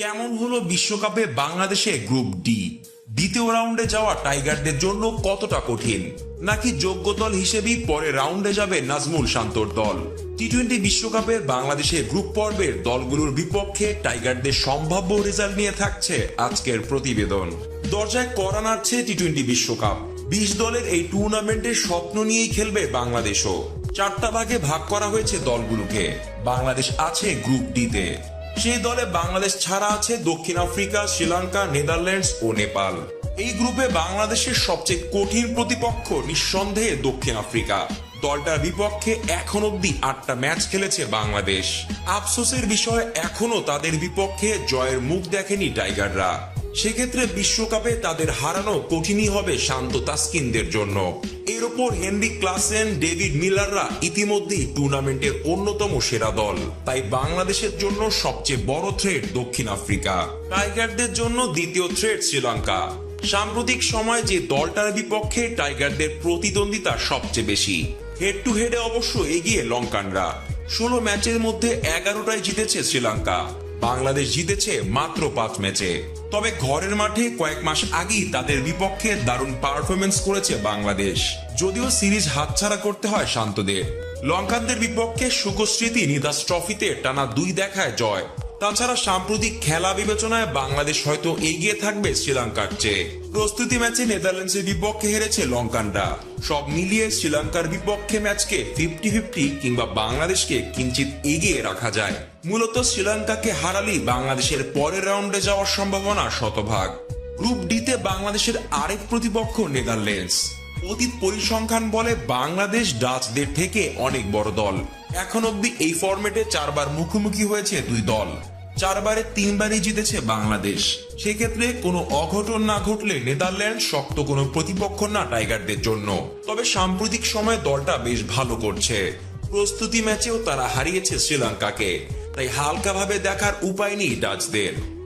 কেমন হলো বিশ্বকাপে বাংলাদেশে গ্রুপ ডি দ্বিতীয় রাউন্ডে যাওয়া টাইগারদের জন্য কতটা কঠিন? নাকি যোগ্য দল হিসেবেই পরে রাউন্ডে যাবে নাজমুল শান্তর দল? টি টোয়েন্টি বিশ্বকাপের বাংলাদেশের গ্রুপ পর্বের দলগুলোর বিপক্ষে টাইগারদের সম্ভাব্য রেজাল্ট নিয়ে থাকছে আজকের প্রতিবেদন। দরজায় করা নাড়ছে টি টোয়েন্টি বিশ্বকাপ। বিশ দলের এই টুর্নামেন্টের স্বপ্ন নিয়েই খেলবে বাংলাদেশও। চারটা ভাগে ভাগ করা হয়েছে দলগুলোকে। বাংলাদেশ আছে গ্রুপ ডিতে সেই দলে বাংলাদেশ ছাড়া আছে দক্ষিণ আফ্রিকা, শ্রীলঙ্কা, নেদারল্যান্ডস ও নেপাল। এই গ্রুপে বাংলাদেশের সবচেয়ে কঠিন প্রতিপক্ষ নিঃসন্দেহে দক্ষিণ আফ্রিকা। দলটার বিপক্ষে এখন অব্দি আটটা ম্যাচ খেলেছে বাংলাদেশ। আফসোসের বিষয়, এখনও তাদের বিপক্ষে জয়ের মুখ দেখেনি টাইগাররা। সেক্ষেত্রে বিশ্বকাপে তাদের হারানো কঠিনই হবে শান্ত তাস্কিনদের জন্য। এর ওপর হেনরি ক্লাসেন, ডেভিড মিলাররা ইতিমধ্যেই টুর্নামেন্টের অন্যতম সেরা দল। তাই বাংলাদেশের জন্য সবচেয়ে বড় থ্রেট দক্ষিণ আফ্রিকা। টাইগারদের জন্য দ্বিতীয় থ্রেট শ্রীলঙ্কা। সাম্প্রতিক সময় যে দলটার বিপক্ষে টাইগারদের প্রতিদ্বন্দ্বিতা সবচেয়ে বেশি। হেড টু হেডে অবশ্য এগিয়ে লঙ্কানরা। ষোলো ম্যাচের মধ্যে এগারোটায় জিতেছে শ্রীলঙ্কা। বাংলাদেশ জিতেছে মাত্র পাঁচ ম্যাচে। তবে ঘরের মাঠে কয়েক মাস আগেই তাদের বিপক্ষে দারুণ পারফরমেন্স করেছে বাংলাদেশ। যদিও সিরিজ হাতছাড়া করতে হয় শান্তদের। লঙ্কানদের বিপক্ষে সুখস্মৃতি নিদাস ট্রফিতে টানা দুই দেখায় জয়। তাছাড়া সাম্প্রতিক খেলা বিবেচনায় বাংলাদেশ হয়তো এগিয়ে থাকবে শ্রীলঙ্কার চেয়ে। প্রস্তুতি ম্যাচে নেদারল্যান্ডসের বিপক্ষে হেরেছে লঙ্কানরা। সব মিলিয়ে শ্রীলঙ্কার বিপক্ষে ম্যাচকে ফিফটি ফিফটি কিংবা বাংলাদেশকে কিঞ্চিত এগিয়ে রাখা যায়। মূলত শ্রীলঙ্কাকে হারালেই বাংলাদেশের পরের রাউন্ডে যাওয়ার সম্ভাবনা শতভাগ। গ্রুপ ডিতে বাংলাদেশের আরেক প্রতিপক্ষ নেদারল্যান্ডস। অতীত পরিসংখ্যান বলে বাংলাদেশ ডাচদের থেকে অনেক বড় দল। এখন অব্দি এই ফরম্যাটে চারবার মুখোমুখি হয়েছে দুই দল। চারবারে, তিনবারই জিতেছে বাংলাদেশ। সেক্ষেত্রে কোনো অঘটন না ঘটলে নেদারল্যান্ড শক্ত কোনো প্রতিপক্ষ না টাইগারদের জন্য। তবে সাম্প্রতিক সময়ে দলটা বেশ ভালো করছে। প্রস্তুতি ম্যাচেও তারা হারিয়েছে শ্রীলঙ্কাকে। তাই হালকাভাবে দেখার উপায় নেই ডাচদের।